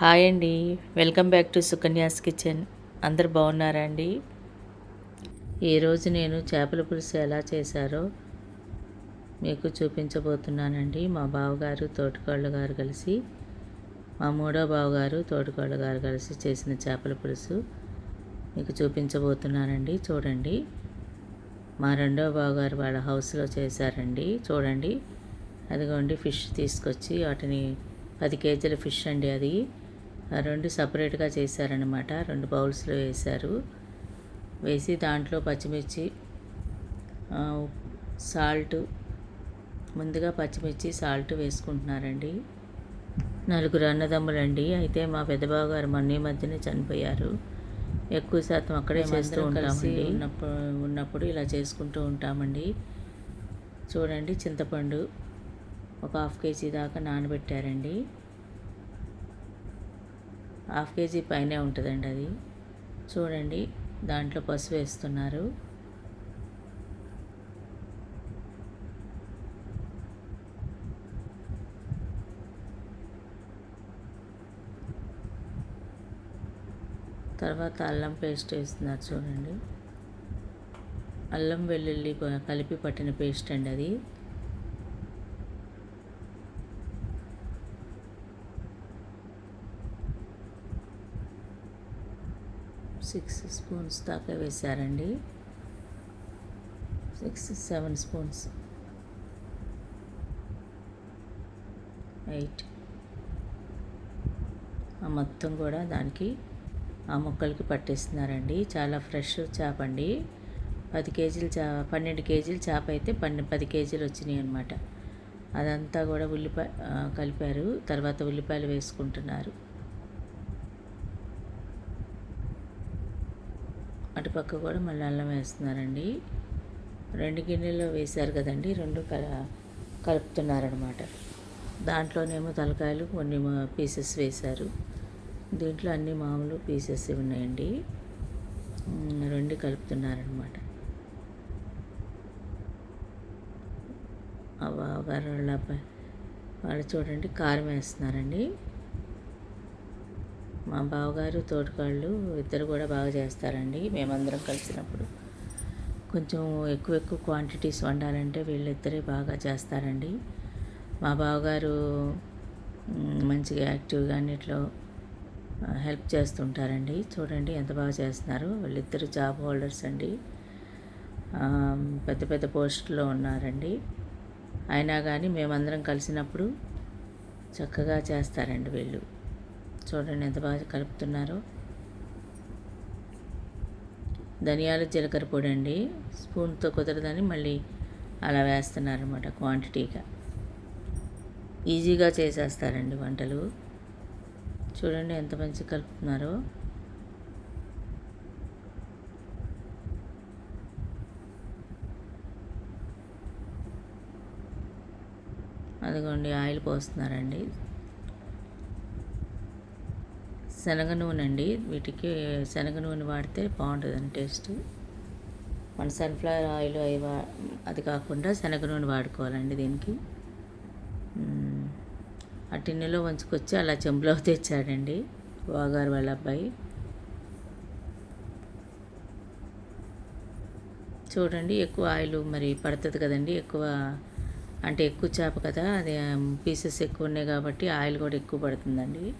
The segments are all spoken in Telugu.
హాయ్ అండి. Welcome back to Sukanya's kitchen. అందరు బాగున్నారా అండి? ఈరోజు నేను చేపల పులుసు ఎలా చేశారో మీకు చూపించబోతున్నానండి. మా బావగారు తోటికోళ్ళ గారు కలిసి మా మూడో బావగారు తోటికోళ్ళ గారు కలిసి చేసిన చేపల పులుసు మీకు చూపించబోతున్నానండి. చూడండి. మా రెండో బావగారు వాళ్ళ హౌస్లో చేశారండి. చూడండి. అదిగోండి ఫిష్ తీసుకొచ్చి వాటిని పది కేజీల ఫిష్ అండి అది. రెండు సపరేట్గా చేశారనమాట రెండు బౌల్స్లో వేశారు. వేసి దాంట్లో పచ్చిమిర్చి సాల్ట్ ముందుగా పచ్చిమిర్చి సాల్ట్ వేసుకుంటున్నారండి. నలుగురు అన్నదమ్ములండి. అయితే మా పెద్దబాబు గారు మొన్న మధ్యనే చనిపోయారు. ఎక్కువ శాతం అక్కడే చేస్తూ ఉంటామండి. ఉన్నప్పుడు ఉన్నప్పుడు ఇలా చేసుకుంటూ ఉంటామండి. చూడండి చింతపండు ఒక హాఫ్ కేజీ దాకా నానబెట్టారండి. హాఫ్ కేజీ పైనే ఉంటుందండి అది. చూడండి దాంట్లో పసుపు వేస్తున్నారు. తర్వాత అల్లం పేస్ట్ వేస్తున్నారు చూడండి. అల్లం వెల్లుల్లి కలిపి పట్టిన పేస్ట్ అండి అది. సిక్స్ స్పూన్స్ దాకా వేశారండి. Six seven spoons. ఎయిట్. ఆ మొత్తం కూడా దానికి ఆ ముక్కలకి పట్టేస్తున్నారండి. చాలా ఫ్రెష్ చేప అండి. పది కేజీలు చా పన్నెండు కేజీలు చేప అయితే పన్నె పది కేజీలు వచ్చినాయి అనమాట అదంతా కూడా ఉల్లిపాయ కలిపారు. తర్వాత ఉల్లిపాయలు వేసుకుంటున్నారు. అటుపక్క కూడా మళ్ళీ అల్లం వేస్తున్నారండి. రెండు గిన్నెల్లో వేశారు కదండి రెండు కల కలుపుతున్నారనమాట దాంట్లోనేమో తలకాయలు కొన్ని పీసెస్ వేశారు. దీంట్లో అన్ని మామూలు పీసెస్ ఉన్నాయండి. రెండు కలుపుతున్నారనమాట అవ్వ బావగారు వాళ్ళ వాళ్ళు చూడండి కారం వేస్తున్నారండి. మా బావగారు తోటికాళ్ళు ఇద్దరు కూడా బాగా చేస్తారండి. మేమందరం కలిసినప్పుడు కొంచెం ఎక్కువ ఎక్కువ క్వాంటిటీస్ వండాలంటే వీళ్ళిద్దరే బాగా చేస్తారండి. మా బావగారు మంచిగా యాక్టివ్గా అన్నిట్లో హెల్ప్ చేస్తుంటారండి. చూడండి ఎంత బాగా చేస్తున్నారు. వాళ్ళిద్దరు జాబ్ హోల్డర్స్ అండి. పెద్ద పెద్ద పోస్టులో ఉన్నారండి. అయినా కానీ మేమందరం కలిసినప్పుడు చక్కగా చేస్తారండి వీళ్ళు. చూడండి ఎంత బాగా కలుపుతున్నారో. ధనియాలు జీలకర్ర పొడి అండి. స్పూన్తో కుదరదని మళ్ళీ అలా వేస్తున్నారనమాట క్వాంటిటీగా. ఈజీగా చేసేస్తారండి వంటలు. చూడండి ఎంత మంచిగా కలుపుతున్నారో. అదిగోండి ఆయిల్ పోస్తున్నారండి. శనగ నూనె అండి వీటికి శనగ నూనె వాడితే బాగుంటుందండి టేస్ట్. మన సన్ఫ్లవర్ ఆయిల్ అవి వా- అది కాకుండా శనగ నూనె వాడుకోవాలండి దీనికి. ఆ టిన్నెలో వంచుకొచ్చి అలా చెంబులో తెచ్చాడండి బాగారు వాళ్ళ అబ్బాయి. చూడండి ఎక్కువ ఆయిల్ మరి పడుతుంది కదండి ఎక్కువ అంటే ఎక్కువ చేప కదా అది పీసెస్ ఎక్కువ ఉన్నాయి కాబట్టి ఆయిల్ కూడా ఎక్కువ పడుతుందండి.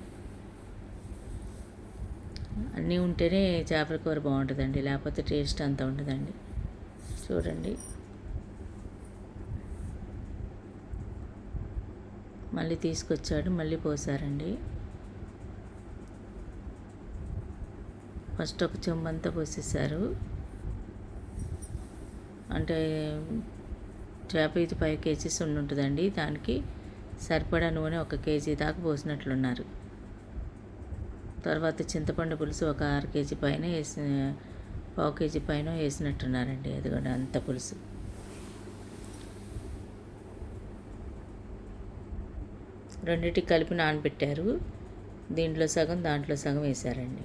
అన్నీ ఉంటేనే చేపల కూర బాగుంటుందండి లేకపోతే టేస్ట్ అంత ఉండదండి. చూడండి. మళ్ళీ తీసుకొచ్చాడు మళ్ళీ పోసారండి. ఫస్ట్ ఒక చెంబంతా పోసేసారు. అంటే చేప ఇది ఫైవ్ కేజీస్ ఉండి ఉంటుందండి దానికి సరిపడా నూనె ఒక కేజీ దాకా పోసినట్లున్నారు. తర్వాత చింతపండు పులుసు ఒక అర కేజీ పైన వేసి పావు కేజీ పైన వేసినట్టున్నారండి. అది కూడా అంత పులుసు. రెండింటికి కలిపి నానబెట్టారు. దీంట్లో సగం దాంట్లో సగం వేశారండి.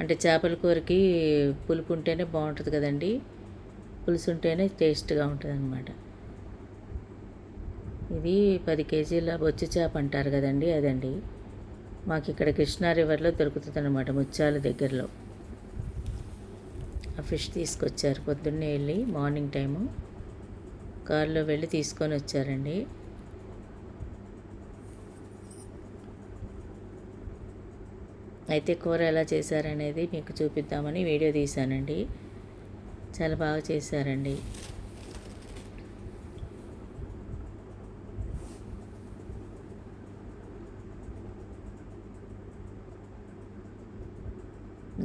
అంటే చేపల కూరకి పులుపు ఉంటేనే బాగుంటుంది కదండి. పులుసు ఉంటేనే టేస్ట్గా ఉంటుంది అనమాట ఇది పది కేజీల బొచ్చు చేప అంటారు కదండి అదండి. మాకు ఇక్కడ కృష్ణా రివర్లో దొరుకుతుందన్నమాట ముత్యాల దగ్గరలో. ఆ ఫిష్ తీసుకొచ్చారు. పొద్దున్నే వెళ్ళి మార్నింగ్ టైము. కారులో వెళ్ళి తీసుకొని వచ్చారండి. అయితే కూర ఎలా చేశారనేది మీకు చూపిద్దామని వీడియో తీశానండి. చాలా బాగా చేశారండి.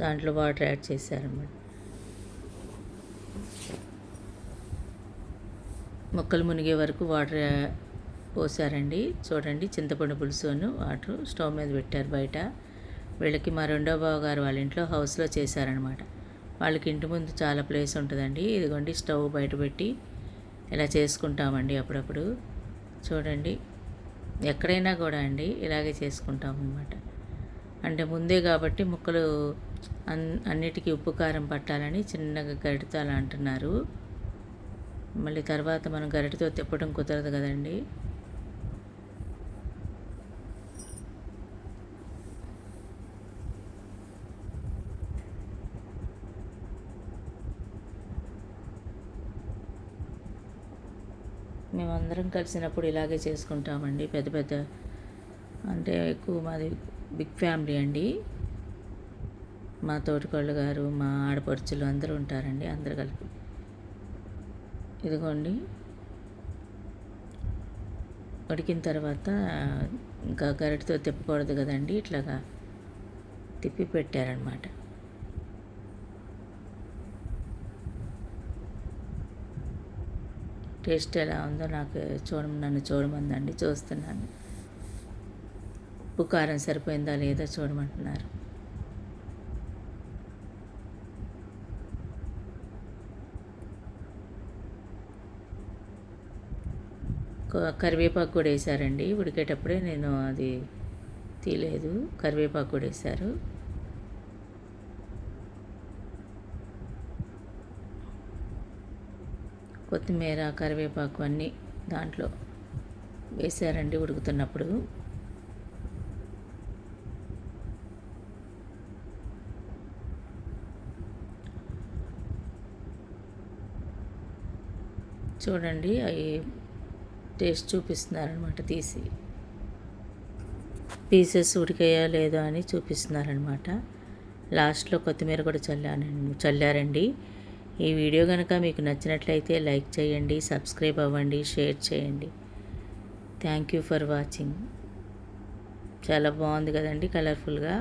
దాంట్లో వాటర్ యాడ్ చేశారన్నమాట. మొక్కలు మునిగే వరకు వాటర్ పోసారండి. చూడండి చింతపండు పులుసు అని వాటర్ స్టవ్ మీద పెట్టారు బయట. వీళ్ళకి మా రెండో బావగారు వాళ్ళ ఇంట్లో హౌస్లో చేశారనమాట వాళ్ళకి ఇంటి ముందు చాలా ప్లేస్ ఉంటుందండి. ఇదిగోండి స్టవ్ బయట పెట్టి ఇలా చేసుకుంటామండి అప్పుడప్పుడు. చూడండి ఎక్కడైనా కూడా అండి ఇలాగే చేసుకుంటాం అనమాట అంటే ముందే కాబట్టి ముక్కలు అన్ అన్నిటికీ ఉప్పు కారం పట్టాలని చిన్నగా గరిటతో అలా అంటున్నారు. మళ్ళీ తర్వాత మనం గరిటతో తిప్పడం కుదరదు కదండి. మేమందరం కలిసినప్పుడు ఇలాగే చేసుకుంటామండి. పెద్ద పెద్ద అంటే ఎక్కువ మాది బిగ్ ఫ్యామిలీ అండి. మా తోటికోళ్ళు గారు మా ఆడపడుచులు అందరూ ఉంటారండి అందరు కలిపి. ఇదిగోండి. ఉడికిన తర్వాత ఇంకా గరిటతో తిప్పకూడదు కదండి ఇట్లాగా తిప్పి పెట్టారనమాట టేస్ట్ ఎలా ఉందో నాకు చూడ నన్ను చూడమందండి చూస్తున్నాను. ఉప్పు కారం సరిపోయిందా లేదా చూడమంటున్నారు. కరివేపాకు కూడా వేసారండి. ఉడికేటప్పుడే నేను అది తీయలేదు. కరివేపాకు కూడా వేశారు కొత్తిమీర కరివేపాకు అన్నీ దాంట్లో వేసారండి ఉడుకుతున్నప్పుడు. చూడండి అవి టేస్ట్ చూపిస్తున్నారనమాట తీసి. పీసెస్ ఉడికాయా లేదో అని చూపిస్తున్నారనమాట లాస్ట్లో కొత్తిమీర కూడా చల్లాను చల్లారండి. ఈ వీడియో కనుక మీకు నచ్చినట్లయితే లైక్ చేయండి సబ్స్క్రైబ్ అవ్వండి షేర్ చేయండి. Thank you for watching. చాలా బాగుంది కదండి కలర్ఫుల్గా.